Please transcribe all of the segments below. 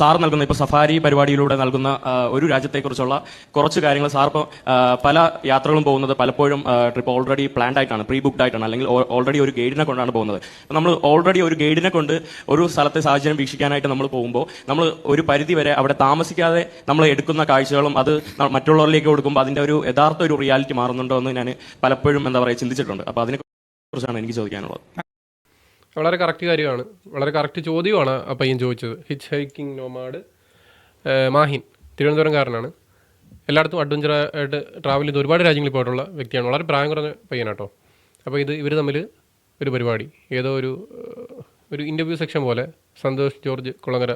Sir നൽകുന്ന ഇപ്പോൾ safari പരിപാടിയിലൂടെ നൽകുന്ന ഒരു രാജ്യത്തെക്കുറിച്ചുള്ള കുറച്ച് കാര്യങ്ങൾ സാർ ഇപ്പോൾ പല യാത്രകളും പോകുന്നത് പലപ്പോഴും ട്രിപ്പ് ഓൾറെഡി പ്ലാൻഡ് ആയിട്ടാണ് പ്രീ ബുക്ഡ് ആയിട്ടാണ് അല്ലെങ്കിൽ ഓൾറെഡി ഒരു ഗൈഡിനെ കൊണ്ടാണ് പോകുന്നത്. നമ്മൾ ഓൾറെഡി ഒരു ഗൈഡിനെ കൊണ്ട് ഒരു സ്ഥലത്തെ സാഹചര്യം വീക്ഷിക്കാനായിട്ട് നമ്മൾ പോകുമ്പോൾ നമ്മൾ ഒരു പരിധി വരെ അവിടെ താമസിക്കാതെ നമ്മൾ എടുക്കുന്ന കാഴ്ചകളും അത് മറ്റുള്ളവരിലേക്ക് കൊടുക്കുമ്പോൾ അതിന്റെ ഒരു യഥാർത്ഥ ഒരു റിയാലിറ്റി മാറുന്നുണ്ടോ എന്ന് ഞാൻ പലപ്പോഴും എന്താ പറയുക ചിന്തിച്ചിട്ടുണ്ട്. അപ്പോൾ അതിനെ കുറിച്ചാണ് എനിക്ക് ചോദിക്കാനുള്ളത്. വളരെ കറക്റ്റ് കാര്യമാണ്. വളരെ കറക്റ്റ് ചോദ്യമാണ് ആ പയ്യൻ ചോദിച്ചത്. ഹിച്ച് ഹൈക്കിംഗ് നോമാഡ് മാഹിൻ തിരുവനന്തപുരംകാരനാണ്. എല്ലായിടത്തും അഡ്വഞ്ചർ ആയിട്ട് ട്രാവൽ ചെയ്ത് ഒരുപാട് രാജ്യങ്ങളിൽ പോയിട്ടുള്ള വ്യക്തിയാണ്. വളരെ പ്രായം കുറഞ്ഞ പയ്യനാട്ടോ. അപ്പോൾ ഇത് ഇവർ തമ്മിൽ ഒരു പരിപാടി. ഏതോ ഒരു ഒരു ഇന്റർവ്യൂ സെക്ഷൻ പോലെ സന്തോഷ് ജോർജ് കുളങ്ങര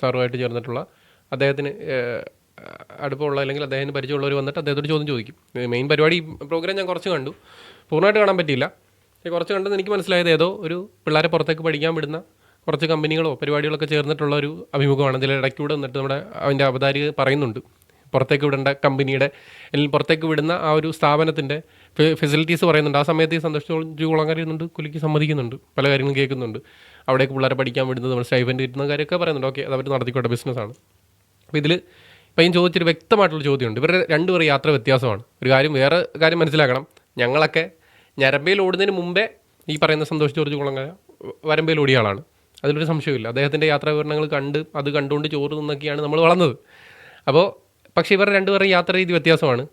സാറുമായിട്ട് ചേർന്നിട്ടുള്ള അദ്ദേഹത്തിന് അടുപ്പമുള്ള അല്ലെങ്കിൽ അദ്ദേഹത്തിന് പരിചയമുള്ളവർ വന്നിട്ട് അദ്ദേഹത്തോട് ചോദ്യം ചോദിക്കും. മെയിൻ പരിപാടി പ്രോഗ്രാം ഞാൻ കുറച്ച് കണ്ടു. പൂർണമായിട്ട് കാണാൻ പറ്റിയില്ല. കുറച്ച് കണ്ടെന്ന് എനിക്ക് മനസ്സിലായത് ഏതോ ഒരു പിള്ളേരെ പുറത്തേക്ക് പഠിക്കാൻ വിടുന്ന കുറച്ച് കമ്പനികളോ പരിപാടികളൊക്കെ ചേർന്നിട്ടുള്ള ഒരു അഭിമുഖമാണ്. ഇതിൽ ഇടയ്ക്കൂടെ വന്നിട്ട് നമ്മുടെ അതിന്റെ അവതാരിക പറയുന്നുണ്ട്. പുറത്തേക്ക് വിടേണ്ട കമ്പനിയുടെ അല്ലെങ്കിൽ പുറത്തേക്ക് വിടുന്ന ആ ഒരു സ്ഥാപനത്തിന്റെ ഫെസിലിറ്റീസ് പറയുന്നുണ്ട്. ആ സമയത്ത് ഈ സന്തോഷിച്ചു കുളങ്ങറിയുന്നുണ്ട് കുലിക്ക് സമ്മതിക്കുന്നുണ്ട് പല കാര്യങ്ങളും കേൾക്കുന്നുണ്ട്. അവിടേക്ക് പിള്ളേരെ പഠിക്കാൻ വിടുന്നത് നമ്മൾ സ്റ്റൈഫന്റ് കിട്ടുന്ന കാര്യമൊക്കെ പറയുന്നുണ്ട്. ഓക്കെ അത് അവർ നടത്തിക്കോട്ടെ ബിസിനസ്സാണ്. അപ്പോൾ ഇതിൽ പയ്യൻ ചോദിച്ചൊരു വ്യക്തമായിട്ടുള്ള ചോദ്യമുണ്ട്. ഇവരുടെ രണ്ടുപേരും യാത്ര വ്യത്യാസമാണ്. ഒരു കാര്യം വേറെ കാര്യം മനസ്സിലാക്കണം. ഞങ്ങളൊക്കെ ഞരമ്പയിൽ ഓടുന്നതിന് മുമ്പേ ഈ പറയുന്ന സന്തോഷ് ജോർജ് കുളങ്ങര വരമ്പയിൽ ഓടിയ ആളാണ്. അതിലൊരു സംശയമില്ല അദ്ദേഹത്തിന്റെ യാത്രാ വിവരണങ്ങൾ കണ്ട് അത് കണ്ടുകൊണ്ട് ചോറ് നിന്നൊക്കെയാണ് നമ്മൾ വളർന്നത്. അപ്പോൾ പക്ഷേ ഇവരുടെ രണ്ടുപേരും യാത്ര രീതി വ്യത്യാസമാണ്.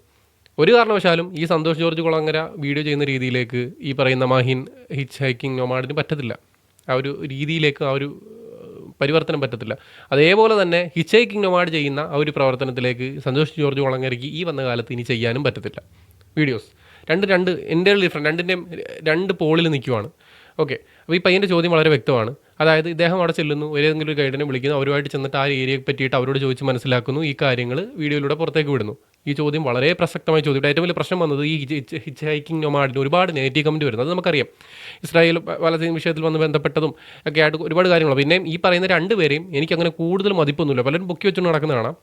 ഒരു കാരണവശാലും ഈ സന്തോഷ് ജോർജ് കുളങ്ങര വീഡിയോ ചെയ്യുന്ന രീതിയിലേക്ക് ഈ പറയുന്ന മാഹിൻ ഹിച്ച് ഹൈക്കിംഗ് നൊമാഡിന് പറ്റത്തില്ല. ആ ഒരു രീതിയിലേക്ക് ആ ഒരു പരിവർത്തനം പറ്റത്തില്ല. അതേപോലെ തന്നെ ഹിച്ച് ഹൈക്കിംഗ് നോമാഡ് ചെയ്യുന്ന ആ ഒരു പ്രവർത്തനത്തിലേക്ക് സന്തോഷ് ജോർജ് കുളങ്ങരയ്ക്ക് ഈ വന്ന കാലത്ത് ഇനി ചെയ്യാനും പറ്റത്തില്ല. വീഡിയോസ്. രണ്ട് രണ്ട് എന്റെ ഡിഫറെന്റ് രണ്ടിന്റെയും രണ്ട് പോളിൽ നിൽക്കുവാണ് ഓക്കെ അപ്പോൾ ഈ പയ്യന്റെ ചോദ്യം വളരെ വ്യക്തമാണ്. അതായത് ഇദ്ദേഹം അവിടെ ചെല്ലുന്നു ഏതെങ്കിലും ഒരു ഗൈഡിനെ വിളിക്കുന്നു അവരുമായിട്ട് ചെന്നിട്ട് ആ ഏരിയയെ പറ്റിയിട്ട് അവരോട് ചോദിച്ച് മനസ്സിലാക്കുന്നു ഈ കാര്യങ്ങൾ വീഡിയോയിലൂടെ പുറത്തേക്ക് വിടുന്നു. ഈ ചോദ്യം വളരെ പ്രസക്തമായ ചോദ്യം ഏറ്റവും വലിയ പ്രശ്നം വന്നത് ഈ ഹിച്ച് ഹൈക്കിംഗ് നൊമാഡിന് ഒരുപാട് നെഗറ്റീവ് കമന്റ് വരുന്നത് അത് നമുക്കറിയാം. ഇസ്രായേൽ പലസ്തീൻ വിഷയത്തിൽ വന്ന് ബന്ധപ്പെട്ടതും ഒക്കെ ആയിട്ട് ഒരുപാട് കാര്യങ്ങളാണ്. പിന്നെ ഈ പറയുന്ന രണ്ടുപേരെയും എനിക്ക് അങ്ങനെ കൂടുതൽ മതിപ്പൊന്നുമില്ല. പലരും പൊക്കി വെച്ചുകൊണ്ട് നടക്കുന്ന കാണാം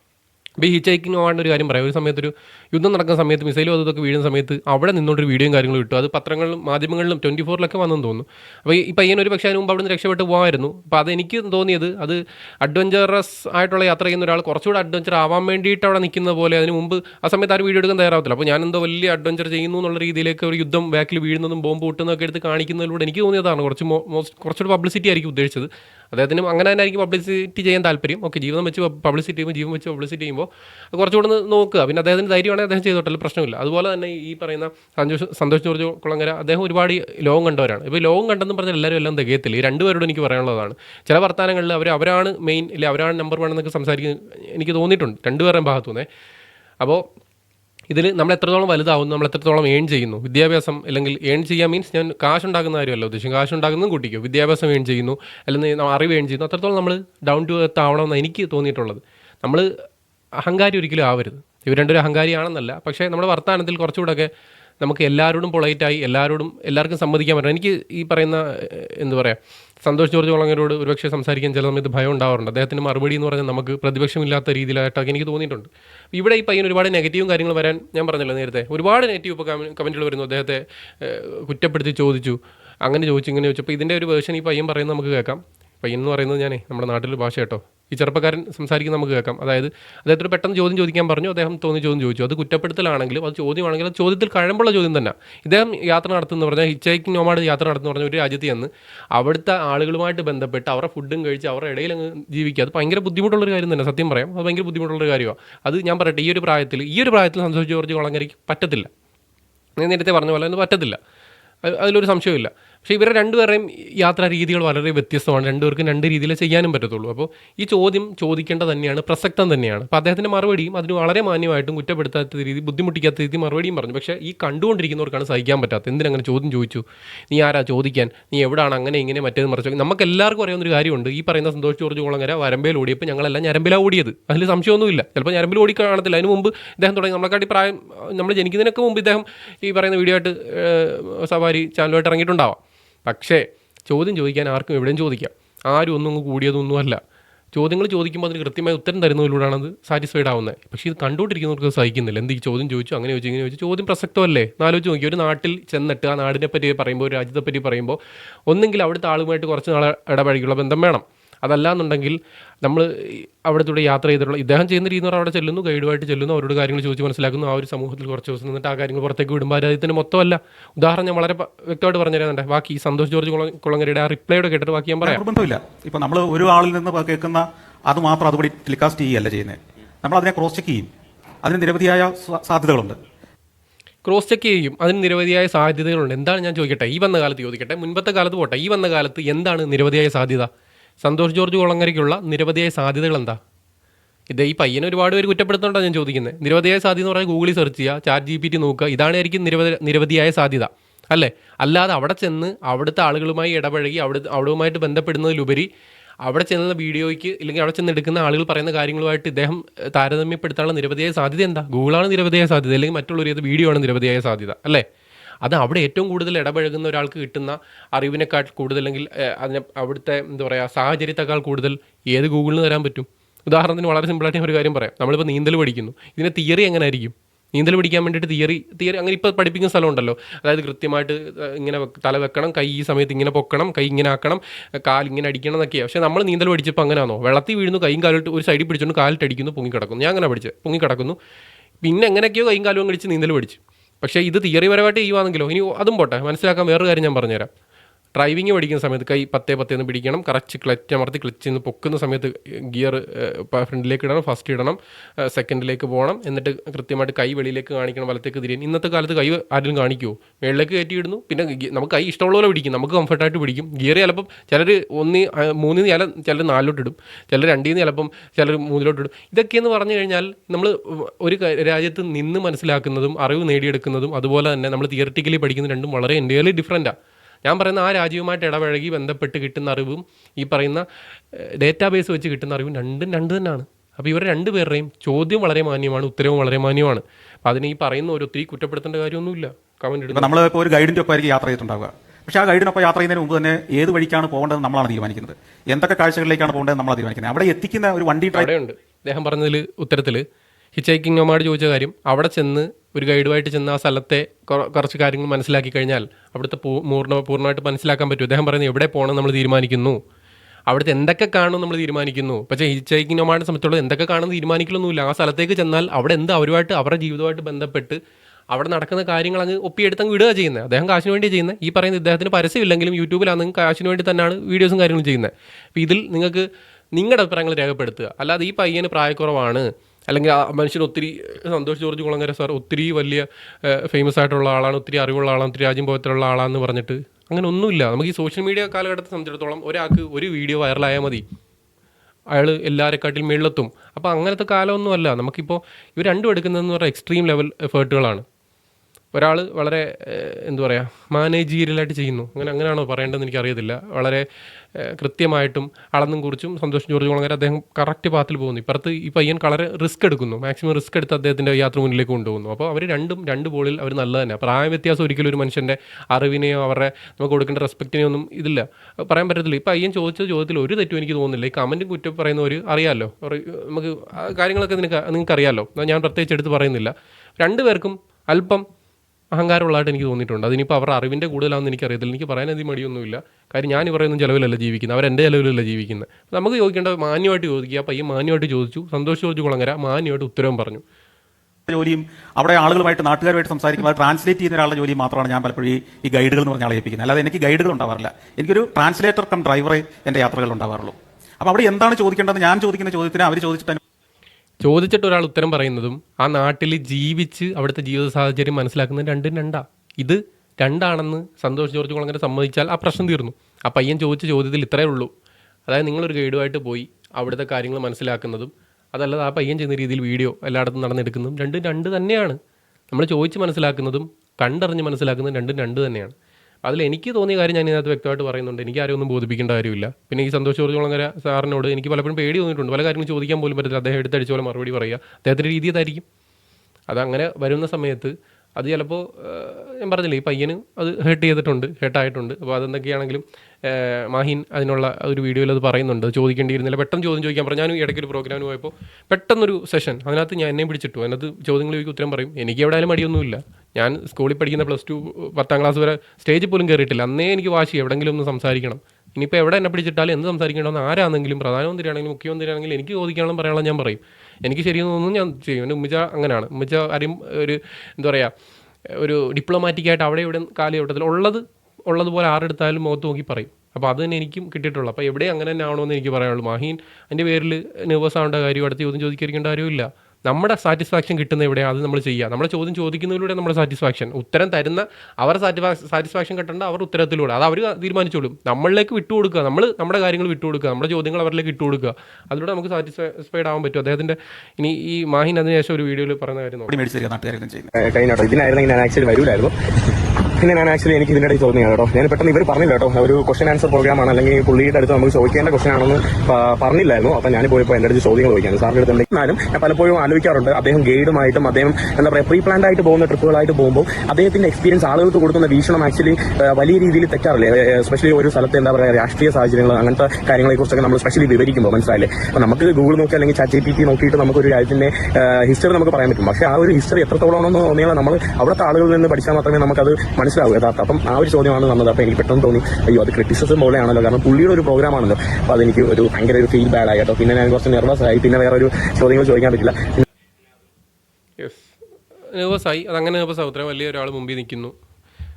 ഇപ്പോൾ ഈ ഹിച്ച് ഹൈക്കിംഗ് ആവേണ്ട ഒരു കാര്യം പറയാം. ഒരു സമയത്തൊരു യുദ്ധം നടക്കുന്ന സമയത്ത് മിസൈലും അതൊക്കെ വീഴുന്ന സമയത്ത് അവിടെ നിന്നൊരു വീഡിയോയും കാര്യങ്ങളും കിട്ടും അത് പത്രങ്ങളിലും മാധ്യമങ്ങളിലും ട്വന്റി ഫോറിലൊക്കെ വന്നെന്ന് തോന്നുന്നു. അപ്പോൾ ഈ പയ്യൻ ഒരു പക്ഷേ അതിന് മുമ്പ് അവിടെ നിന്ന് രക്ഷപ്പെട്ട് പോകാമായിരുന്നു അപ്പോൾ അത് എനിക്ക് തോന്നിയത് അത് അഡ്വഞ്ചറസ് ആയിട്ടുള്ള യാത്ര ചെയ്യുന്ന ഒരാൾ കുറച്ചുകൂടെ അഡ്വഞ്ചർ ആവാൻ വേണ്ടിയിട്ട് അവിടെ നിൽക്കുന്ന പോലെ അതിന് മുമ്പ് ആ സമയത്ത് ആരും വീഡിയോ എടുക്കാൻ തയ്യാറാവത്തില്ല. അപ്പോൾ ഞാൻ എന്തോ വലിയ അഡ്വഞ്ചർ ചെയ്യുന്നു എന്നുള്ള രീതിയിലേക്ക് ഒരു യുദ്ധം ബാക്കിൽ വീഴുന്നതും ബോംബ് പൊട്ടുന്നതൊക്കെ എടുത്ത് കാണിക്കുന്നതിലൂടെ എനിക്ക് തോന്നിയതാണ് കുറച്ച് മോസ്റ്റ് കുറച്ചുകൂടെ പബ്ലിസിറ്റി ആയിരിക്കും ഉദ്ദേശിച്ചത്. അദ്ദേഹത്തിന് അങ്ങനെ തന്നെ ആയിരിക്കും പബ്ലിസിറ്റി ചെയ്യാൻ താല്പര്യം. ഓക്കെ ജീവിതം വെച്ച് പബ്ലിസിറ്റി ചെയ്യുമ്പോൾ ജീവൻ വെച്ച് പബ്ലിസിറ്റി ചെയ്യുമ്പോൾ കുറച്ചു കുറച്ചുകൂടെ നോക്കുക. പിന്നെ അദ്ദേഹത്തിന് ധൈര്യമാണെങ്കിൽ അദ്ദേഹം ചെയ്തോട്ടല്ല പ്രശ്നമില്ല. അതുപോലെ തന്നെ ഈ പറയുന്ന സന്തോഷ് സന്തോഷ് ജോർജ് കുളങ്ങര അദ്ദേഹം ഒരുപാട് ലോകം കണ്ടവരാണ്. ഇപ്പോൾ ലോകം കണ്ടെന്ന് പറഞ്ഞാൽ എല്ലാവരും എല്ലാം തികയത്തില്ല. ഈ രണ്ടുപേരോട് എനിക്ക് പറയാനുള്ളതാണ്. ചില വർത്തമാനങ്ങളിൽ അവർ അവരാണ് മെയിൻ ഇല്ല അവരാണ് നമ്പർ വൺ എന്നൊക്കെ സംസാരിക്കുന്നത് എനിക്ക് തോന്നിയിട്ടുണ്ട്. രണ്ടുപേരുടെയും ഭാഗത്തു നിന്നേ അപ്പോൾ ഇതിൽ നമ്മൾ എത്രത്തോളം വലുതാവുന്നു നമ്മൾ എത്രത്തോളം ഏൺ ചെയ്യുന്നു. വിദ്യാഭ്യാസം അല്ലെങ്കിൽ ഏൺ ചെയ്യാൻ മീൻസ് ഞാൻ കാശ് ഉണ്ടാക്കുന്ന കാര്യമല്ല ഉദ്ദേശം കാശ് ഉണ്ടാക്കുന്നതും കൂട്ടിക്കും. വിദ്യാഭ്യാസം ഏൺ ചെയ്യുന്നു അല്ലെങ്കിൽ അറിവ് ഏൺ ചെയ്യുന്നു. അത്രത്തോളം നമ്മൾ ഡൗൺ ടു എർത്ത് ആവണമെന്ന് എനിക്ക് തോന്നിയിട്ടുള്ളത്. നമ്മൾ അഹങ്കാരി ഒരിക്കലും ആവരുത്. ഇവർ രണ്ടൊരു അഹങ്കാരിയാണെന്നല്ല. പക്ഷേ നമ്മുടെ വർത്തമാനത്തിൽ കുറച്ചുകൂടെയൊക്കെ നമുക്ക് എല്ലാവരോടും പൊളൈറ്റായി എല്ലാവരോടും എല്ലാവർക്കും സമ്മതിക്കാൻ പറ്റണം എനിക്ക് ഈ പറയുന്ന എന്താ പറയുക സന്തോഷ് ജോർജ് വളങ്ങരോട് ഒരുപക്ഷെ സംസാരിക്കാൻ ചില സമയത്ത് ഭയം ഉണ്ടാവാറുണ്ട്. അദ്ദേഹത്തിന് മറുപടി എന്ന് പറഞ്ഞാൽ നമുക്ക് പ്രതിപക്ഷമില്ലാത്ത രീതിയിലായിട്ടൊക്കെ എനിക്ക് തോന്നിയിട്ടുണ്ട്. ഇവിടെ ഈ പയ്യൻ ഒരുപാട് നെഗറ്റീവും കാര്യങ്ങൾ വരാൻ ഞാൻ പറഞ്ഞല്ലോ നേരത്തെ? ഒരുപാട് നെഗറ്റീവ് ഇപ്പോൾ കമന്റുകൾ വരുന്നു. അദ്ദേഹത്തെ കുറ്റപ്പെടുത്തി ചോദിച്ചു. അങ്ങനെ ചോദിച്ചു ഇങ്ങനെ ചോദിച്ചു. അപ്പോൾ ഇതിന്റെ ഒരു വേർഷൻ ഈ പയ്യൻ പറയുന്നത് നമുക്ക് കേൾക്കാം. പയ്യൻ എന്ന് പറയുന്നത് ഞാനേ നമ്മുടെ നാട്ടിലെ ഭാഷ കേട്ടോ ഈ ചെറുപ്പക്കാരൻ സംസാരിക്കുന്ന നമുക്ക് കേൾക്കാം. അതായത് അദ്ദേഹത്തിന് പെട്ടെന്ന് ചോദ്യം ചോദിക്കാൻ പറഞ്ഞു. അദ്ദേഹം തോന്നി ചോദ്യം ചോദിച്ചു. അത് കുറ്റപ്പെടുത്തലാണെങ്കിലും അത് ചോദ്യമാണെങ്കിലും അത് ചോദ്യത്തിൽ കഴമ്പുള്ള ചോദ്യം തന്നെ. ഇദ്ദേഹം യാത്ര നടത്തുന്നു പറഞ്ഞാൽ ഹിച്ചൈക്കിംഗ് നോമാട് യാത്ര നടത്തുന്നു പറഞ്ഞ ഒരു രാജ്യത്ത് ചെന്ന് അവിടുത്തെ ആളുകളുമായിട്ട് ബന്ധപ്പെട്ട് അവരുടെ ഫുഡും കഴിച്ച് അവരുടെ ഇടയിൽ അങ്ങ് ജീവിക്കുക. അത് ഭയങ്കര ബുദ്ധിമുട്ടുള്ളൊരു കാര്യം തന്നെ സത്യം പറയാം. അത് ഭയങ്കര ബുദ്ധിമുട്ടുള്ളൊരു കാര്യമാണ്. അത് ഞാൻ പറയട്ടെ ഈ ഒരു പ്രായത്തിൽ ഈ ഒരു പ്രായത്തിൽ സംസാരിച്ച് ജോർജ് കൊളങ്ങരയ്ക്ക് പറ്റത്തില്ല. ഞാൻ നേരത്തെ പറഞ്ഞ പോലെ ഒന്നും പറ്റത്തില്ല. അതിലൊരു സംശയമില്ല പക്ഷേ ഇവരെ രണ്ടുപേരുടെയും യാത്രാ രീതികൾ വളരെ വ്യത്യസ്തമാണ്. രണ്ടുപേർക്കും രണ്ട് രീതിയിലേ ചെയ്യാനും പറ്റത്തുള്ളൂ. അപ്പോൾ ഈ ചോദ്യം ചോദിക്കേണ്ടത് തന്നെയാണ് പ്രസക്തം തന്നെയാണ്. അപ്പോൾ അദ്ദേഹത്തിന്റെ മറുപടിയും അതിന് വളരെ മാന്യമായിട്ടും കുറ്റപ്പെടുത്താത്ത രീതി ബുദ്ധിമുട്ടിക്കാത്ത രീതി മറുപടിയും പറഞ്ഞു. പക്ഷേ ഈ കണ്ടുകൊണ്ടിരിക്കുന്നവർക്കാണ് സഹിക്കാൻ പറ്റാത്തത്. എന്തിനങ്ങനെ ചോദ്യം ചോദിച്ചു? നീ ആരാ ചോദിക്കാൻ? നീ എവിടെയാണ് അങ്ങനെ ഇങ്ങനെ മറ്റേത് മറിച്ചു നമുക്ക് എല്ലാവർക്കും അറിയാവുന്ന ഒരു കാര്യമുണ്ട്. ഈ പറയുന്ന സന്തോഷ് ജോർജ് കുളങ്ങര വരമ്പയിൽ ഓടിയപ്പോൾ ഞങ്ങളെല്ലാം ഞരമ്പിലാണ് ഓടിയത്. അതിൽ സംശയമൊന്നുമില്ല. ചിലപ്പോൾ ഞരമ്പിൽ ഓടി കാണത്തില്ല. അതിന് മുമ്പ് ഇദ്ദേഹം തുടങ്ങി. നമ്മളെക്കാട്ടി പ്രായം നമ്മൾ ജനിക്കുന്നതിനൊക്കെ മുമ്പ് ഇദ്ദേഹം ഈ പറയുന്ന വീഡിയോ ആയിട്ട് സവാരി ചാനലുമായിട്ട് ഇറങ്ങിയിട്ടുണ്ടാവാം. പക്ഷേ ചോദ്യം ചോദിക്കാൻ ആർക്കും എവിടെയും ചോദിക്കാം. ആരും ഒന്നും അങ്ങ് കൂടിയതൊന്നും ചോദ്യങ്ങൾ ചോദിക്കുമ്പോൾ അതിന് കൃത്യമായ ഉത്തരം തരുന്നതിലൂടെയാണ് അത് സാറ്റിസ്ഫൈഡ് ആവുന്നത്. പക്ഷേ ഇത് കണ്ടുകൊണ്ടിരിക്കുന്നവർക്ക് സഹിക്കുന്നില്ല. എന്ത് ചോദ്യം ചോദിച്ചു അങ്ങനെ ചോദിച്ചു ഇങ്ങനെ ചോദിച്ചു ചോദ്യം പ്രസക്തമല്ലേ? എന്നാലോചിച്ച് നോക്കി ഒരു നാട്ടിൽ ചെന്നിട്ട് ആ നാടിനെ പറ്റി പറയുമ്പോൾ ഒരു രാജ്യത്തെ പറ്റി പറയുമ്പോൾ ഒന്നെങ്കിൽ അവിടുത്തെ ആളുമായിട്ട് കുറച്ച് നാളെ ഇടപഴകിയുള്ള ബന്ധം വേണം. അതല്ലാന്നുണ്ടെങ്കിൽ നമ്മൾ അവിടത്തൂടെ യാത്ര ചെയ്തിട്ടുള്ള ഇദ്ദേഹം ചെയ്യുന്ന രീതി എന്ന് പറഞ്ഞാൽ അവിടെ ചെല്ലുന്നു ഗൈഡുമായിട്ട് ചെല്ലുന്നു അവരോട് കാര്യങ്ങൾ ചോദിച്ച് മനസ്സിലാക്കുന്നു ആ ഒരു സമൂഹത്തിൽ കുറച്ച് ദിവസം നിന്നിട്ട് ആ കാര്യങ്ങൾ പുറത്തേക്ക് വിടുമ്പോൾ രാജ്യത്തിന് മൊത്തമല്ല. ഉദാഹരണം ഞാൻ വളരെ വ്യക്തമായിട്ട് പറഞ്ഞു തരാനുണ്ട് ബാക്കി സന്തോഷ് ജോർജ് കുള- കുളങ്ങരയുടെ ആ റിപ്ലൈയുടെ കേട്ടിട്ട് ബാക്കി ഞാൻ പറയാം. ബന്ധമില്ല. ഇപ്പൊ നമ്മൾ ഒരു ആളിൽ നിന്ന് കേൾക്കുന്ന അത് മാത്രം അതുപോലെ ടെലികാസ്റ്റ് ചെയ്യുകയല്ല ചെയ്യുന്നത് നമ്മൾ അതിനെ ക്രോസ് ചെക്ക് ചെയ്യും. അതിന് നിരവധിയായ സാധ്യതകളുണ്ട്. ക്രോസ് ചെക്ക് ചെയ്യും. അതിന് നിരവധിയായ സാധ്യതകളുണ്ട്. എന്താണ് ഞാൻ ചോദിക്കട്ടെ? ഈ വന്ന കാലത്ത് ചോദിക്കട്ടെ. മുൻപത്തെ കാലത്ത് പോട്ടെ. ഈ വന്ന കാലത്ത് എന്താണ് നിരവധിയായ സാധ്യത? സന്തോഷ് ജോർജ് കുളങ്ങരയ്ക്കുള്ള നിരവധിയായ സാധ്യതകൾ എന്താ ഇത് ഈ പയ്യനെ ഒരുപാട് പേര് കുറ്റപ്പെടുത്തുന്നുണ്ടോ ഞാൻ ചോദിക്കുന്നത് നിരവധിയായ സാധ്യത എന്ന് പറഞ്ഞാൽ ഗൂഗിളിൽ സെർച്ച് ചെയ്യുക ചാറ്റ് ജി പി ടി നോക്കുക ഇതാണായിരിക്കും നിരവധി നിരവധിയായ സാധ്യത. അല്ലേ? അല്ലാതെ അവിടെ ചെന്ന് അവിടുത്തെ ആളുകളുമായി ഇടപഴകി അവിടെ അവിടുമായിട്ട് ബന്ധപ്പെടുന്നതിലുപരി അവിടെ ചെന്ന വീഡിയോയ്ക്ക് ഇല്ലെങ്കിൽ അവിടെ ചെന്ന് എടുക്കുന്ന ആളുകൾ പറയുന്ന കാര്യങ്ങളുമായിട്ട് ഇദ്ദേഹം താരതമ്യപ്പെടുത്താനുള്ള നിരവധിയായ സാധ്യത എന്താ? ഗൂഗിളാണ് നിരവധിയായ സാധ്യത അല്ലെങ്കിൽ മറ്റുള്ളവർ വീഡിയോ ആണ് നിരവധിയായ സാധ്യത അല്ലേ? അത് അവിടെ ഏറ്റവും കൂടുതൽ ഇടപഴകുന്ന ഒരാൾക്ക് കിട്ടുന്ന അറിവിനേക്കാൾ കൂടുതൽ അല്ലെങ്കിൽ അതിനെ അവിടുത്തെ എന്താ പറയുക സാഹചര്യത്തെക്കാൾ കൂടുതൽ ഏത് ഗൂഗിളിന് തരാൻ പറ്റും? ഉദാഹരണത്തിന് വളരെ സിമ്പിളായിട്ട് ഒരു കാര്യം പറയാം. നമ്മളിപ്പോൾ നീന്തൽ പഠിക്കുന്നു. ഇതിന് തിയറി എങ്ങനെ ആയിരിക്കും നീന്തൽ പഠിക്കാൻ വേണ്ടിയിട്ട് തിയറി തിയറി അങ്ങനെ ഇപ്പോൾ പഠിപ്പിക്കുന്ന സ്ഥലമുണ്ടല്ലോ അതായത് കൃത്യമായിട്ട് ഇങ്ങനെ തല വെക്കണം കൈ ഈ സമയത്ത് ഇങ്ങനെ പൊക്കണം കൈ ഇങ്ങനെ ആക്കണം കാൽ ഇങ്ങനെ അടിക്കണം എന്നൊക്കെയാണ് പക്ഷേ നമ്മൾ നീന്തൽ പഠിച്ചപ്പോൾ അങ്ങനെയാണോ വെള്ളത്തിൽ വീഴുന്നു കൈയും കാലിട്ട് ഒരു സൈഡിൽ പിടിച്ചുകൊണ്ട് കാലിട്ട് അടിക്കുന്നു പൊങ്ങി കിടക്കുന്നു ഞാൻ അങ്ങനെ പഠിച്ചത് പൊങ്ങി കിടക്കുന്നു പിന്നെ എങ്ങനെയൊക്കെയോ കൈയും കാലും കഴിച്ച് നീന്തൽ പഠിച്ചു. പക്ഷേ ഇത് തിയറി പരമായിട്ട് ചെയ്യുവാണെങ്കിലോ? ഇനി അതും പോട്ടെ. മനസ്സിലാക്കാൻ വേറൊരു കാര്യം ഞാൻ പറഞ്ഞുതരാം. ഡ്രൈവിംഗ് പഠിക്കുന്ന സമയത്ത് കൈ പത്തേ പത്തേ എന്ന് പിടിക്കണം കറക്റ്റ് ക്ലച്ച് അമർത്തി ക്ലച്ച് നിന്ന് പൊക്കുന്ന സമയത്ത് ഗിയർ ഫ്രണ്ടിലേക്ക് ഇടണം ഫസ്റ്റ് ഇടണം സെക്കൻഡിലേക്ക് പോകണം എന്നിട്ട് കൃത്യമായിട്ട് കൈ വെളിയിലേക്ക് കാണിക്കണം വലത്തേക്ക് തിരിയാൻ ഇന്നത്തെ കാലത്ത് കൈ ആരും കാണിക്കുമോ മേളിലേക്ക് കയറ്റി ഇടുന്നു പിന്നെ നമുക്ക് കൈ ഇഷ്ടമുള്ള പോലെ പിടിക്കും നമുക്ക് കംഫർട്ടായിട്ട് പിടിക്കും. ഗിയർ ചിലപ്പം ചിലർ ഒന്ന് മൂന്നിന് ചില ചിലർ നാലിലോട്ട് ഇടും ചിലർ രണ്ടിൽ നിന്ന് ചിലപ്പം ചിലർ മൂന്നിലോട്ട് ഇടും. ഇതൊക്കെയെന്ന് പറഞ്ഞു കഴിഞ്ഞാൽ നമ്മൾ ഒരു രാജ്യത്ത് നിന്ന് മനസ്സിലാക്കുന്നതും അറിവ് നേടിയെടുക്കുന്നതും അതുപോലെ തന്നെ നമ്മൾ തിയറിറ്റിക്കലി പഠിക്കുന്ന രണ്ടും വളരെ എന്റെ ഡിഫറന്റാണ് ഞാൻ പറയുന്ന ആ രാജ്യവുമായിട്ട് ഇടപഴകി ബന്ധപ്പെട്ട് കിട്ടുന്ന അറിവും ഈ പറയുന്ന ഡേറ്റാബേസ് വെച്ച് കിട്ടുന്ന അറിവും രണ്ടും രണ്ട് തന്നെയാണ്. അപ്പോൾ ഇവർ രണ്ടുപേരുടെയും ചോദ്യം വളരെ മാന്യമാണ് ഉത്തരവും വളരെ മാന്യമാണ്. അപ്പോൾ അതിന് ഈ പറയുന്ന ഒരു ഒത്തിരി കുറ്റപ്പെടുത്തേണ്ട കാര്യമൊന്നുമില്ല. ഇപ്പൊ നമ്മൾ ഇപ്പോൾ ഒരു ഗൈഡിന്റെ ഒപ്പം ആയിരിക്കും യാത്ര ചെയ്തിട്ടുണ്ടാവുക. പക്ഷേ ആ ഗൈഡിനൊപ്പം യാത്ര ചെയ്യുന്നതിന് മുമ്പ് തന്നെ ഏത് വഴിക്കാണ് പോകേണ്ടത് നമ്മളാണ് തീരുമാനിക്കുന്നത്. എന്തൊക്കെ കാഴ്ചകളിലേക്കാണ് പോകേണ്ടത് നമ്മൾ തീരുമാനിക്കുന്നത്. അവിടെ എത്തിക്കുന്ന ഒരു വണ്ടി ഉണ്ട് അദ്ദേഹം പറഞ്ഞതിൽ ഉത്തരത്തിൽ ഹിച്ചൈക്കിംഗ് നോമാട് ചോദിച്ച കാര്യം അവിടെ ചെന്ന് ഒരു ഗൈഡുമായിട്ട് ചെന്ന് ആ സ്ഥലത്തെ കുറച്ച് കാര്യങ്ങൾ മനസ്സിലാക്കി കഴിഞ്ഞാൽ അവിടുത്തെ പൂർണ പൂർണമായിട്ട് മനസ്സിലാക്കാൻ പറ്റും. അദ്ദേഹം പറയുന്നത് എവിടെ പോകണം നമ്മൾ തീരുമാനിക്കുന്നു. അവിടുത്തെ എന്തൊക്കെ കാണും നമ്മൾ തീരുമാനിക്കുന്നു. പക്ഷേ ഈ നോമാടിനെ സംബന്ധിച്ചോളം എന്തൊക്കെ കാണും തീരുമാനിക്കലൊന്നുമില്ല. ആ സ്ഥലത്തേക്ക് ചെന്നാൽ അവിടെ എന്ത് അവരുമായിട്ട് അവരുടെ ജീവിതമായിട്ട് ബന്ധപ്പെട്ട് അവിടെ നടക്കുന്ന കാര്യങ്ങൾ അങ്ങ് ഒപ്പിയെടുത്തങ്ങ് വിടുക ചെയ്യുന്നത്. അദ്ദേഹം കാശിന് വേണ്ടി ചെയ്യുന്നത്. ഈ പറയുന്ന ഇദ്ദേഹത്തിന് പരസ്യമില്ലെങ്കിലും യൂട്യൂബിലാണെങ്കിൽ കാശിന് വേണ്ടി തന്നെയാണ് വീഡിയോസും കാര്യങ്ങളും ചെയ്യുന്നത്. അപ്പോൾ ഇതിൽ നിങ്ങൾക്ക് നിങ്ങളുടെ അഭിപ്രായങ്ങൾ രേഖപ്പെടുത്തുക. അല്ലാതെ ഈ പയ്യന് പ്രായക്കുറവാണ്. അല്ലെങ്കിൽ ആ മനുഷ്യൻ ഒത്തിരി സന്തോഷ് ജോർജ് കുളങ്ങര സാർ ഒത്തിരി വലിയ ഫേമസ് ആയിട്ടുള്ള ആളാണ് ഒത്തിരി അറിവുള്ള ആളാണ് ഒത്തിരി രാജ്യം പോകത്തിലുള്ള ആളാന്ന് പറഞ്ഞിട്ട് അങ്ങനെ ഒന്നുമില്ല. നമുക്ക് ഈ സോഷ്യൽ മീഡിയ കാലഘട്ടത്തെ സംബന്ധിച്ചിടത്തോളം ഒരാൾക്ക് ഒരു വീഡിയോ വൈറലായാൽ മതി. അയാൾ എല്ലാവരെക്കാട്ടിലും മേളിലെത്തും. അപ്പോൾ അങ്ങനത്തെ കാലമൊന്നുമല്ല. നമുക്കിപ്പോൾ ഇവർ രണ്ടും എടുക്കുന്നതെന്ന് പറഞ്ഞാൽ എക്സ്ട്രീം ലെവൽ എഫേർട്ടുകളാണ് ഒരാൾ വളരെ എന്താ പറയുക മാനേജീരിയലായിട്ട് ചെയ്യുന്നു. അങ്ങനെ അങ്ങനെയാണോ പറയേണ്ടതെന്ന് എനിക്കറിയത്തില്ല. വളരെ കൃത്യമായിട്ടും അളന്നും കുറിച്ചും സന്തോഷ് ജോർജ് കുളങ്ങര അദ്ദേഹം കറക്റ്റ് പാത്തിൽ പോകുന്നു. ഇപ്പുറത്ത് ഈ പയ്യൻ വളരെ റിസ്ക് എടുക്കുന്നു. മാക്സിമം റിസ്ക് എടുത്ത് അദ്ദേഹത്തിന്റെ യാത്ര മുന്നിലേക്ക് കൊണ്ടുപോകുന്നു. അപ്പോൾ അവർ രണ്ടും രണ്ട് ബോളിൽ അവർ നല്ല തന്നെ. പ്രായ വ്യത്യാസം ഒരിക്കലും ഒരു മനുഷ്യന്റെ അറിവിനെയോ അവരുടെ നമുക്ക് കൊടുക്കേണ്ട റെസ്പെക്റ്റിനെയോ ഒന്നും ഇതില്ല. പറയാൻ പറ്റത്തില്ല. ഇപ്പോൾ അയ്യൻ ചോദിച്ച ചോദ്യത്തിൽ ഒരു തെറ്റും എനിക്ക് തോന്നുന്നില്ല. ഈ കമന്റും കുറ്റം പറയുന്നവർ അറിയാമല്ലോ. നമുക്ക് കാര്യങ്ങളൊക്കെ നിനക്ക് നിങ്ങൾക്ക് അറിയാമല്ലോ ഞാൻ പ്രത്യേകിച്ച് എടുത്ത് പറയുന്നില്ല. രണ്ടുപേർക്കും അല്പം അഹങ്കാരമുള്ളതായിട്ട് എനിക്ക് തോന്നിയിട്ടുണ്ട്. അതിനിപ്പോൾ അവരുടെ അറിവിന്റെ കൂടുതലാണെന്ന് എനിക്കറിയത്തില്ല. എനിക്ക് പറയാൻ അധികം മടിയൊന്നുമില്ല. കാര്യം ഞാൻ ഇവരൊന്നും ചിലവിലല്ല ജീവിക്കുന്നത്. അവരെന്റെ ചിലവിലല്ല ജീവിക്കുന്നത്. നമുക്ക് ചോദിക്കേണ്ട മാന്യമായിട്ട് ചോദിക്കുക. പയ്യൻ മാന്യമായിട്ട് ചോദിച്ചു. സന്തോഷം ചോദിച്ചു കുളങ്ങര മാന്യമായിട്ട് ഉത്തരവും പറഞ്ഞു. ജോലിയും അവിടെ ആളുകളുമായിട്ട് നാട്ടുകാരുമായിട്ട് സംസാരിക്കുമ്പോൾ ട്രാൻസ്ലേറ്റ് ചെയ്യുന്ന ഒരാളുടെ ജോലി മാത്രമാണ് ഞാൻ പലപ്പോഴും ഈ- ഈ ഗൈഡുകൾ എന്ന് പറഞ്ഞ ആളെ ഏൽപ്പിക്കുന്നത്. അല്ലാതെ എനിക്ക് ഗൈഡുകൾ ഉണ്ടാവാറില്ല. എനിക്കൊരു ട്രാൻസ്ലേറ്റർ കം ഡ്രൈവറെ എന്റെ യാത്രകൾ ഉണ്ടാവാറുള്ളൂ. അപ്പോൾ അവിടെ എന്താണ് ചോദിക്കേണ്ടത് ഞാൻ ചോദിക്കുന്ന ചോദ്യത്തിന് അവർ ചോദിച്ചിട്ട് ചോദിച്ചിട്ട് ഒരാൾ ഉത്തരം പറയുന്നതും ആ നാട്ടിൽ ജീവിച്ച് അവിടുത്തെ ജീവിത സാഹചര്യം മനസ്സിലാക്കുന്നതും രണ്ടും രണ്ടാ. ഇത് രണ്ടാണെന്ന് സന്തോഷ് ജോർജ് കുളങ്ങര സമ്മതിച്ചാൽ ആ പ്രശ്നം തീർന്നു. ആ പയ്യൻ ചോദിച്ച ചോദ്യത്തിൽ ഇത്രയേ ഉള്ളൂ. അതായത് നിങ്ങളൊരു ഗൈഡുമായിട്ട് പോയി അവിടുത്തെ കാര്യങ്ങൾ മനസ്സിലാക്കുന്നതും അതല്ലാതെ ആ പയ്യൻ ചെയ്യുന്ന രീതിയിൽ വീഡിയോ എല്ലായിടത്തും നടന്നെടുക്കുന്നതും രണ്ടും രണ്ട് തന്നെയാണ്. നമ്മൾ ചോദിച്ച് മനസ്സിലാക്കുന്നതും കണ്ടറിഞ്ഞ് മനസ്സിലാക്കുന്നതും രണ്ടും രണ്ട് തന്നെയാണ്. അതിൽ എനിക്ക് തോന്നിയ കാര്യം ഞാൻ ഇതിനകത്ത് വ്യക്തമായിട്ട് പറയുന്നുണ്ട്. എനിക്ക് ആരും ഒന്നും ബോധിപ്പിക്കേണ്ട കാര്യമില്ല. പിന്നെ ഈ സന്തോഷ് ജോർജ് കുളങ്ങര സാറിനോട് എനിക്ക് പലപ്പോഴും പേടി തോന്നിയിട്ടുണ്ട്. പല കാര്യങ്ങളും ചോദിക്കാൻ പോലും പറ്റില്ല അദ്ദേഹം എടുത്തടിച്ച പോലെ മറുപടി പറയുക. അദ്ദേഹത്തിന്റെ രീതി അതായിരിക്കും. അതങ്ങനെ വരുന്ന സമയത്ത് അത് ചിലപ്പോൾ ഞാൻ പറഞ്ഞില്ലേ ഈ പയ്യന് അത് ഹേർട്ട് ചെയ്തിട്ടുണ്ട് ഹേർട്ടായിട്ടുണ്ട് അപ്പോൾ അതെന്തൊക്കെയാണെങ്കിലും മാഹിൻ അതിനുള്ള ഒരു വീഡിയോയിൽ അത് പറയുന്നുണ്ട്. ചോദിക്കേണ്ടിയിരുന്നില്ല. പെട്ടെന്ന് ചോദ്യം ചോദിക്കാൻ പറഞ്ഞു. ഞാനും ഇടയ്ക്ക് ഒരു പ്രോഗ്രാമിന് പോയപ്പോൾ പെട്ടെന്നൊരു സെഷൻ അതിനകത്ത് ഞാൻ എന്നെ പിടിച്ചിട്ടു. അതിനകത്ത് ചോദ്യങ്ങൾ ചോദിക്കും ഉത്തരം പറയും. എനിക്ക് എവിടെയാലും മടിയൊന്നുമില്ല. ഞാൻ സ്കൂളിൽ പഠിക്കുന്ന പ്ലസ് ടു പത്താം ക്ലാസ് വരെ സ്റ്റേജിൽ പോലും കയറിയിട്ടില്ല അന്നേ എനിക്ക് വാശി. എവിടെങ്കിലും ഒന്ന് സംസാരിക്കണം. ഇനിയിപ്പോൾ എവിടെ എന്നെ പിടിച്ചിട്ടാലും എന്ത് സംസാരിക്കണമെന്ന് ആരാണെങ്കിലും പ്രധാനമന്ത്രിയാണെങ്കിലും മുഖ്യമന്ത്രിയാണെങ്കിലും എനിക്ക് ചോദിക്കാനുള്ള പറയാനുള്ള ഞാൻ പറയും. എനിക്ക് ശരിയെന്ന് തോന്നുന്നു ഞാൻ ചെയ്യും. എന്റെ ഉമ്മച്ച അങ്ങനെയാണ് ഉമ്മച്ച ആരും ഒരു എന്താ പറയുക ഒരു ഡിപ്ലോമാറ്റിക്കായിട്ട് അവിടെ ഇവിടെ കാലഘട്ടത്തിൽ ഉള്ളത് ഉള്ളതുപോലെ ആരെടുത്താലും മുഖത്ത് നോക്കി പറയും. അപ്പോൾ അത് തന്നെ എനിക്കും കിട്ടിയിട്ടുള്ളൂ. അപ്പോൾ എവിടെ അങ്ങനെ തന്നെ ആവണമെന്ന് എനിക്ക് പറയാനുള്ളൂ. മാഹീൻ എന്റെ പേരിൽ നെർവസ് ആവേണ്ട കാര്യം അടുത്ത ചോദ്യം ചോദിക്കാതിരിക്കേണ്ട കാര്യമില്ല നമ്മുടെ സാറ്റിസ്ഫാക്ഷൻ കിട്ടുന്ന എവിടെ അത് നമ്മൾ ചെയ്യുക നമ്മുടെ ചോദ്യം ചോദിക്കുന്നതിലൂടെ നമ്മുടെ സാറ്റിസ്ഫാക്ഷൻ ഉത്തരം തരുന്ന അവർ സാറ്റിസ്ഫാക്ഷൻ കിട്ടേണ്ട അവർ ഉത്തരത്തിലൂടെ. അത് അവർ തീരുമാനിച്ചോളും. നമ്മളിലേക്ക് വിട്ടുകൊടുക്കുക നമ്മൾ നമ്മുടെ കാര്യങ്ങൾ വിട്ടുകൊടുക്കുക നമ്മുടെ ചോദ്യങ്ങൾ അവരിലേക്ക് ഇട്ടുകൊടുക്കുക അതിലൂടെ നമുക്ക് സാറ്റിസ്ഫൈഡ് ആവാൻ പറ്റും. അദ്ദേഹത്തിന്റെ ഇനി ഈ മാഹിൻ അതിനുശേഷം ഒരു വീഡിയോയിൽ പറയുന്ന കാര്യം ഇതിനായിരുന്നെങ്കിൽ ഞാൻ ആക്ച്വലി വരൂലായിരുന്നു. പിന്നെ ഞാൻ ആക്ച്വലി എനിക്ക് ഇതിന്റെ ഇടയിൽ തോന്നിയാണ് കേട്ടോ. ഞാൻ പെട്ടെന്ന് ഇവർ പറഞ്ഞില്ല കേട്ടോ. ഒരു ക്വസ്റ്റൻ ആൻസർ പ്രോഗ്രാമാണ് അല്ലെങ്കിൽ പുള്ളിയുടെ അടുത്ത് നമുക്ക് ചോദിക്കേണ്ട ക്വസ്റ്റൻ ആണെന്ന് പറഞ്ഞില്ലായിരുന്നു. അപ്പം ഞാൻ പോയപ്പോൾ എന്റെ അടുത്ത് ചോദ്യങ്ങൾ ചോദിക്കാൻ സാറിന്റെ അടുത്ത് എന്നാലും ഞാൻ പലപ്പോഴും ആലോചിക്കാറുണ്ട്. അദ്ദേഹം ഗൈഡുമായിട്ടും അദ്ദേഹം എന്താ പറയുക പ്രീ പ്ലാൻഡ് ആയിട്ട് പോകുന്ന ട്രിപ്പുകളായിട്ട് പോകുമ്പോൾ അദ്ദേഹത്തിന്റെ എക്സ്പീരിയൻസ് ആളുകൾക്ക് കൊടുക്കുന്ന വീക്ഷണം ആക്ച്വലി വലിയ രീതിയിൽ തെറ്റാറില്ലേ? സ്പെഷ്യലി ഒരു സ്ഥലത്ത് എന്താ പറയുക രാഷ്ട്രീയ സാഹചര്യങ്ങൾ അങ്ങനത്തെ കാര്യങ്ങളെക്കുറിച്ചൊക്കെ നമ്മൾ സ്പെഷ്യലി വിവരിക്കുമ്പോൾ മനസ്സിലായില്ലേ? അപ്പോൾ നമുക്ക് ഗൂഗിൾ നോക്കി അല്ലെങ്കിൽ ചാറ്റ് ജി പി ടി നോക്കിയിട്ട് നമുക്കൊരു രാജ്യത്തിന്റെ ഹിസ്റ്ററി നമുക്ക് പറയാൻ പറ്റും. പക്ഷേ ആ ഒരു ഹിസ്റ്ററി എത്രത്തോളം ആണെന്ന് തോന്നിയാൽ നമ്മൾ അവിടുത്തെ ആളുകളിൽ നിന്ന് പഠിച്ചാൽ മാത്രമേ നമുക്കത് മനസ്സിലാവൂ. യഥാർത്ഥം അപ്പം ആ ഒരു ചോദ്യമാണ് വന്നത്. അപ്പം എനിക്ക് പെട്ടെന്ന് തോന്നി അയ്യോ അത് ക്രിറ്റിസിസം പോലെയാണല്ലോ. കാരണം പുള്ളിയുടെ ഒരു പ്രോഗ്രാം ആണല്ലോ. അപ്പോൾ അതെനിക്ക് ഒരു ഭയങ്കര ഒരു ഫീൽ ബാഡ് ആയി കേട്ടോ. പിന്നെ ഞാൻ കുറച്ച് നെർവസ് ആയി. പിന്നെ വേറെ ഒരു ചോദ്യങ്ങൾ ചോദിക്കാൻ പറ്റില്ല. നെർവസായി അതങ്ങനെ നെർവസ് ആവും. ഇത്രയും വലിയ ഒരാൾ മുമ്പിൽ നിൽക്കുന്നു.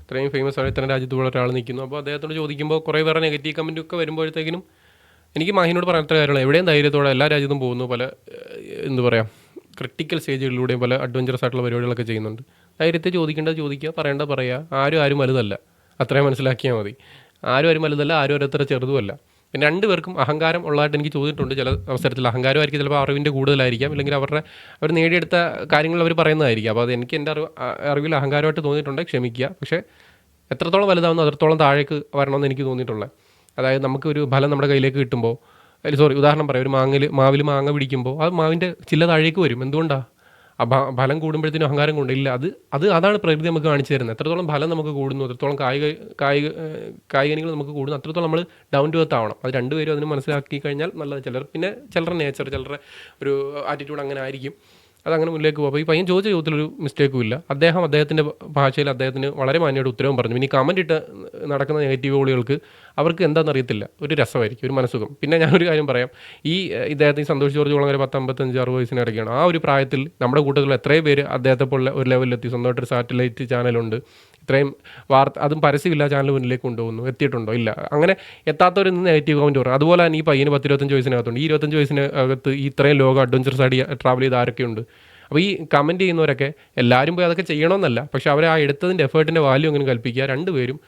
ഇത്രയും ഫേമസ് ആണ് ഇത്രയും രാജ്യത്തുള്ള ഒരാൾ നിൽക്കുന്നു. അപ്പോൾ അദ്ദേഹത്തോട് ചോദിക്കുമ്പോൾ കുറേ വേറെ നെഗറ്റീവ് കമന്റ് ഒക്കെ വരുമ്പോഴത്തേക്കിനും എനിക്ക് മാഹിനോട് പറയാത്ത കാര്യങ്ങൾ എവിടെയും ധൈര്യത്തോടെ എല്ലാ രാജ്യത്തും പോകുന്നു. പല എന്ത് പറയാം ക്രിട്ടിക്കൽ സ്റ്റേജുകളിലൂടെയും പല അഡ്വഞ്ചറസ് ആയിട്ടുള്ള പരിപാടികളൊക്കെ ചെയ്യുന്നുണ്ട്. ധൈര്യത്തെ ചോദിക്കേണ്ടത് ചോദിക്കുക പറയേണ്ട പറയുക. ആരും ആരും വലുതല്ല. അത്രയും മനസ്സിലാക്കിയാൽ മതി. ആരും ആരും വലുതല്ല ആരും ഓരോരുത്തരെ ചെറുതുമല്ല. പിന്നെ രണ്ടുപേർക്കും അഹങ്കാരം ഉള്ളതായിട്ട് എനിക്ക് ചോദിച്ചിട്ടുണ്ട് ചില അവസരത്തിൽ. അഹങ്കാരമായിരിക്കും ചിലപ്പോൾ അറിവിന്റെ കൂടുതലായിരിക്കാം അല്ലെങ്കിൽ അവരുടെ അവർ നേടിയെടുത്ത കാര്യങ്ങൾ അവർ പറയുന്നതായിരിക്കാം. അപ്പോൾ അത് എനിക്ക് എന്റെ അറിവ് അറിവിൽ അഹങ്കാരമായിട്ട് തോന്നിയിട്ടുണ്ട്. ക്ഷമിക്കുക. പക്ഷേ എത്രത്തോളം വലുതാവുന്നു അത്രത്തോളം താഴേക്ക് വരണമെന്ന് എനിക്ക് തോന്നിയിട്ടുള്ളത്. അതായത് നമുക്കൊരു ഫലം നമ്മുടെ കയ്യിലേക്ക് കിട്ടുമ്പോൾ സോറി ഉദാഹരണം പറയാം. ഒരു മാങ്ങിൽ മാവിൽ മാങ്ങ പിടിക്കുമ്പോൾ അത് മാവിന്റെ ചില താഴേക്ക് വരും. എന്തുകൊണ്ടാണ് ഫലം കൂടുമ്പോഴത്തേനും അഹങ്കാരം കൊണ്ടില്ല അത് അത് അതാണ് പ്രകൃതി നമുക്ക് കാണിച്ചു തരുന്നത്. എത്രത്തോളം ഫലം നമുക്ക് കൂടുന്നു എത്രത്തോളം കായിക കായിക കായികനികൾ നമുക്ക് കൂടുന്നു അത്രത്തോളം നമ്മൾ ഡൗൺ ടു എർത്ത് ആവണം. അത് രണ്ടുപേരും അതിന് മനസ്സിലാക്കി കഴിഞ്ഞാൽ നല്ലത്. ചിലർ പിന്നെ ചിലരുടെ നേച്ചർ ചിലരുടെ ഒരു ആറ്റിറ്റ്യൂഡ് അങ്ങനെ ആയിരിക്കും. അതങ്ങനെ മുന്നിലേക്ക് പോകും അപ്പോൾ ഈ പയ്യൻ ചോദിച്ച ചോദ്യത്തിലൊരു മിസ്റ്റേക്കും ഇല്ല. അദ്ദേഹം അദ്ദേഹത്തിന്റെ ഭാഷയിൽ അദ്ദേഹത്തിന് വളരെ മാന്യമായിട്ട് ഉത്തരവും പറഞ്ഞു. ഇനി കമന്റ് ഇട്ട് നടക്കുന്ന നെഗറ്റീവ് കോളുകൾക്ക് അവർക്ക് എന്താണെന്ന് അറിയത്തില്ല ഒരു രസമായിരിക്കും ഒരു മനസ്സുഖം. പിന്നെ ഞാനൊരു കാര്യം പറയാം. ഈ ഇദ്ദേഹത്തെ ഇദ്ദേഹത്തിന് സന്തോഷ് ജോർജ് കുളങ്ങര പത്ത് അമ്പത്തഞ്ച് അറുപത് വയസ്സിനിടയ്ക്കാണ് ആ ഒരു പ്രായത്തിൽ നമ്മുടെ കൂട്ടത്തിൽ എത്രയും പേര് അദ്ദേഹത്തെ പോലെ ഒരു ലെവലിലെത്തി. സ്വന്തമായിട്ടൊരു സാറ്റലൈറ്റ് ചാനലുണ്ട്. ഇത്രയും വാർത്ത അതും പരസ്യമില്ല ചാനൽ മുന്നിലേക്ക് കൊണ്ടുപോകുന്നു. എത്തിയിട്ടുണ്ടോ? ഇല്ല. അങ്ങനെ എത്താത്തവരിൽ നിന്ന് നെഗറ്റീവ് കമന്റ് പറയും. അതുപോലെ തന്നെ ഈ പയ്യന് പത്ത് ഇരുപത്തഞ്ച് വയസ്സിനകത്തുണ്ട്. ഈ ഇരുപത്തഞ്ച് വയസ്സിന് അകത്ത് ഈ ഇത്രയും ലോകം അഡ്വഞ്ചർസ് ആയി ട്രാവൽ ചെയ്ത ആരൊക്കെയുണ്ട്? അപ്പോൾ ഈ കമന്റ് ചെയ്യുന്നവരൊക്കെ എല്ലാവരും പോയി അതൊക്കെ ചെയ്യണമെന്നല്ല. പക്ഷേ അവർ ആ എടുത്തതിന്റെ എഫേർട്ടിന്റെ വാല്യൂ അങ്ങനെ കൽപ്പിക്കുക. രണ്ടുപേരും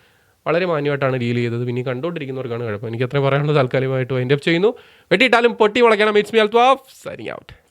വളരെ മാന്യമായിട്ടാണ് ഡീൽ ചെയ്തത്. പിന്നെ കണ്ടുകൊണ്ടിരിക്കുന്നവർക്കാണ് കുഴപ്പം. എനിക്ക് അത്രയും പറയാനുള്ളത് താൽക്കാലികമായിട്ട് വൈൻഡപ്പ് ചെയ്യുന്നു. വെട്ടിയിട്ടാലും പൊട്ടി വളയ്ക്കണം it's me Althaf signing out